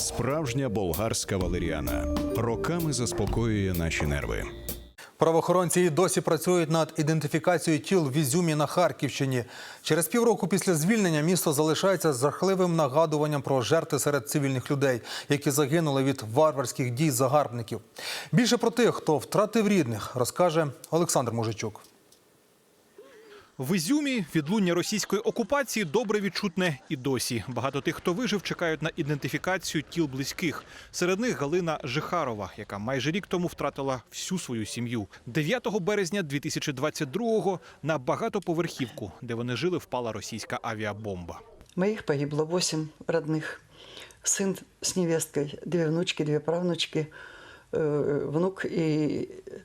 Справжня болгарська валеріана роками заспокоює наші нерви. Правоохоронці і досі працюють над ідентифікацією тіл в Ізюмі на Харківщині. Через півроку після звільнення місто залишається жахливим нагадуванням про жертви серед цивільних людей, які загинули від варварських дій загарбників. Більше про тих, хто втратив рідних, розкаже Олександр Мужичук. В Ізюмі відлуння російської окупації добре відчутне і досі. Багато тих, хто вижив, чекають на ідентифікацію тіл близьких. Серед них Галина Жихарова, яка майже рік тому втратила всю свою сім'ю. 9 березня 2022-го на багатоповерхівку, де вони жили, впала російська авіабомба. Моих погибло восемь родных. Сын с невесткой, две внучки, две правнучки, э, внук и, э,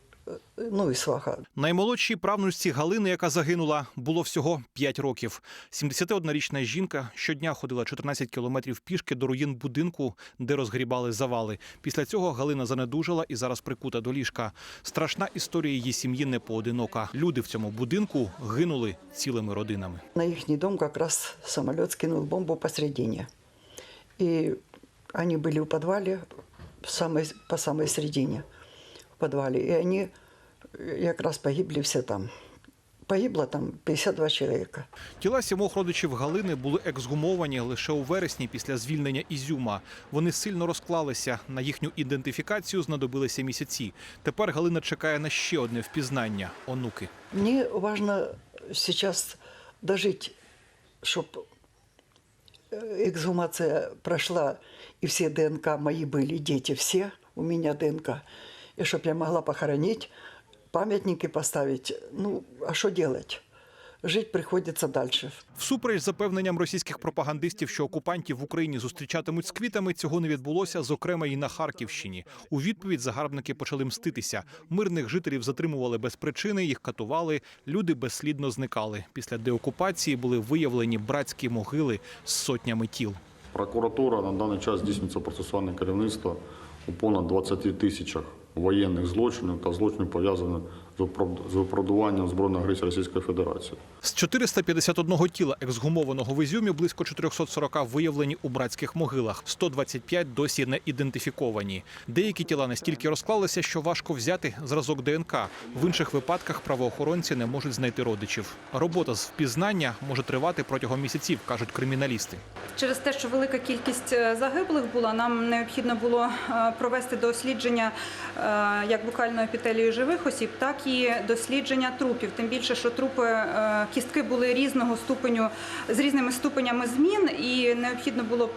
ну и сваха. Наймолодшій правнучці Галини, яка загинула, було всього 5 років. 71-річна жінка щодня ходила 14 кілометрів пішки до руїн будинку, де розгрібали завали. Після цього Галина занедужала і зараз прикута до ліжка. Страшна історія її сім'ї не поодинока. Люди в цьому будинку гинули цілими родинами. На их дом как раз самолет скинул бомбу посредине. И они были в подвале, в самой, по самой середине в подвале. И они э, как раз погибли все там. Погибло там 52 человека. Тіла сімох родичів Галини були ексгумовані лише у вересні після звільнення Ізюма. Вони сильно розклалися. На їхню ідентифікацію знадобилися місяці. Тепер Галина чекає на ще одне впізнання онуки. Мне важно сейчас дожить, чтобы эксгумация прошла, и все ДНК мои были, дети все, у меня ДНК, и чтобы я могла похоронить, памятники поставить. Ну, а что делать? Жить приходится дальше. Всупереч запевненням російських пропагандистів, що окупантів в Україні зустрічатимуть з квітами, цього не відбулося, зокрема і на Харківщині. У відповідь загарбники почали мститися. Мирних жителів затримували без причини, їх катували. Люди безслідно зникали. Після деокупації були виявлені братські могили з сотнями тіл. Прокуратура на даний час здійснюється процесуальне керівництво у понад 20 тисячах воєнних злочинів та злочинів пов'язаних з виправд- виправдуванням збройної агресії Російської Федерації. З 451 тіла ексгумованого в Ізюмі близько 440 виявлені у братських могилах. 125 досі не ідентифіковані. Деякі тіла настільки розклалися, що важко взяти зразок ДНК. В інших випадках правоохоронці не можуть знайти родичів. Робота з впізнання може тривати протягом місяців, кажуть криміналісти. Через те, що велика кількість е, загиблих була, нам необхідно було е, провести дослідження е, як букальної епітелії живих осіб, так і дослідження трупів. Тим більше, що трупи е, кістки були різного ступеню з різними ступенями змін, і необхідно було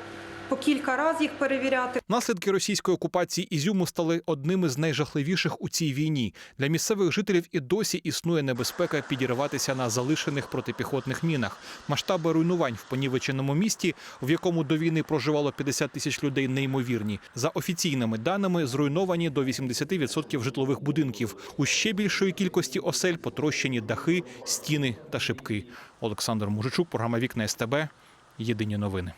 по кілька разів їх перевіряти. Наслідки російської окупації Ізюму стали одними з найжахливіших у цій війні. Для місцевих жителів і досі існує небезпека підірватися на залишених протипіхотних мінах. Масштаби руйнувань в понівеченому місті, в якому до війни проживало 50 тисяч людей, неймовірні. За офіційними даними, зруйновані до 80% житлових будинків. У ще більшої кількості осель потрощені дахи, стіни та шибки. Олександр Мужичук, програма Вікна СТБ. Єдині новини.